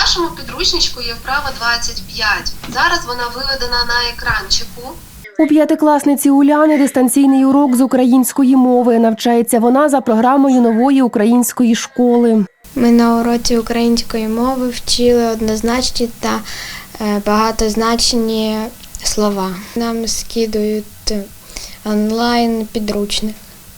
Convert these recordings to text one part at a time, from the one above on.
вашому підручничку є вправа 25. Зараз вона виведена на екранчику. У п'ятикласниці Уляни дистанційний урок з української мови. Навчається вона за програмою нової української школи. Ми на уроці української мови вчили однозначні та е, багатозначні слова. Нам скидують онлайн підручник,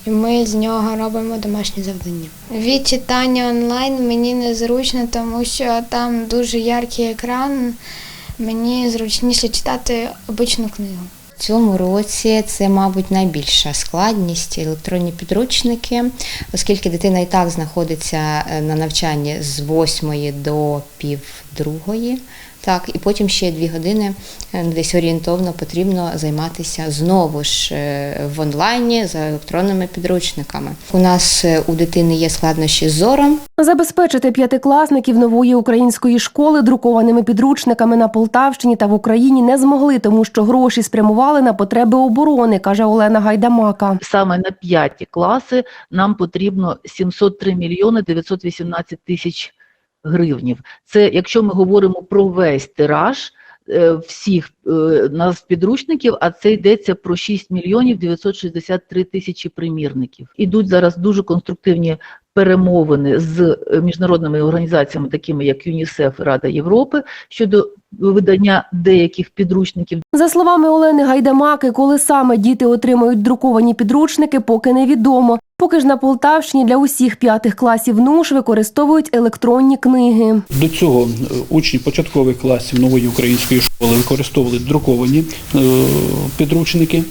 і ми з нього робимо домашні завдання. Від читання онлайн мені незручно, тому що там дуже яркий екран. Мені зручніше читати обичну книгу. В цьому році це, мабуть, найбільша складність електронні підручники, оскільки дитина і так знаходиться е, на навчанні з 8 до пів другої. Так, і потім ще дві години е, десь орієнтовно потрібно займатися знову ж е, в онлайні за електронними підручниками. У нас у дитини є складнощі з зором, Забезпечити п'ятикласників нової української школи друкованими підручниками на Полтавщині та в Україні не змогли, тому що гроші спрямували на потреби оборони, каже Олена Гайдамака. саме на п'яті класи нам потрібно 703 мільйони 918 тисяч гривнів. Це якщо ми говоримо про весь тираж е, всіх е, нас підручників, а це йдеться про 6 мільйонів 963 тисячі примірників. Ідуть зараз дуже конструктивні перемовини з е, міжнародними організаціями, такими як ЮНІСЕФ і Рада Європи, щодо видання деяких підручників За словами Олени Гайдамаки, коли саме діти отримають друковані підручники, поки невідомо. Поки ж на Полтавщині для усіх п'ятих класів НУШ використовують електронні книги. До цього е, учні початкових класів нової української школи використовували друковані е, підручники,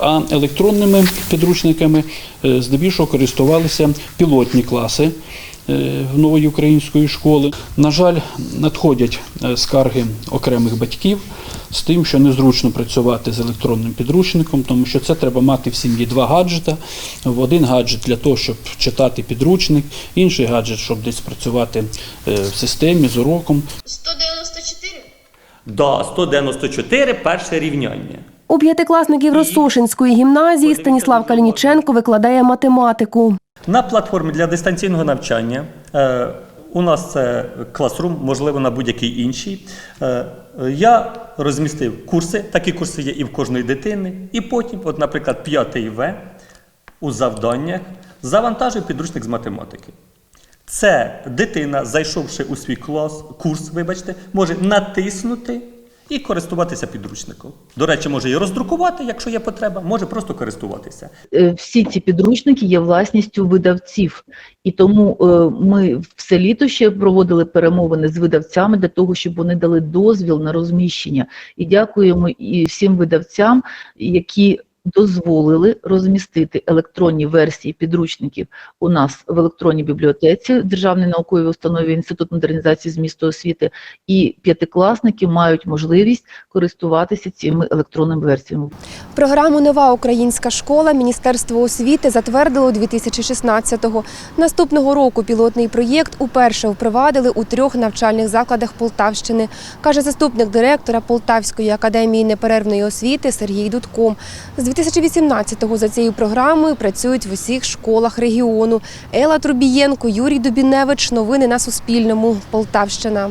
а електронними підручниками е, здебільшого користувалися пілотні класи е, нової української школи. На жаль, надходять е, скарги окремих батьків з тим, що незручно працювати з електронним підручником, тому що це треба мати в сім'ї два гаджета. В один гаджет для того, щоб читати підручник, інший гаджет, щоб десь працювати е, в системі з уроком. 194? Да, 194 перше рівняння. У п'ятикласників Росошинської гімназії Станіслав Калініченко викладає математику. На платформі для дистанційного навчання е, у нас це Classroom, можливо, на будь-який інший. Е, я розмістив курси, такі курси є і в кожної дитини. І потім, от, наприклад, 5 В у завданнях завантажив підручник з математики. Це дитина, зайшовши у свій клас, курс, вибачте, може натиснути і користуватися підручником. До речі, може і роздрукувати, якщо є потреба, може просто користуватися. Е, всі ці підручники є власністю видавців, і тому е, ми все літо ще проводили перемовини з видавцями для того, щоб вони дали дозвіл на розміщення. І дякуємо і всім видавцям, які дозволили розмістити електронні версії підручників у нас в електронній бібліотеці Державної наукової установи Інститут модернізації змісту освіти, і п'ятикласники мають можливість користуватися цими електронними версіями. Програму Нова українська школа Міністерство освіти затвердило 2016-го. Наступного року пілотний проєкт уперше впровадили у трьох навчальних закладах Полтавщини, каже заступник директора Полтавської академії неперервної освіти Сергій Дудко. З 2018-го за цією програмою працюють в усіх школах регіону. Ела Трубієнко, Юрій Дубіневич. Новини на Суспільному. Полтавщина.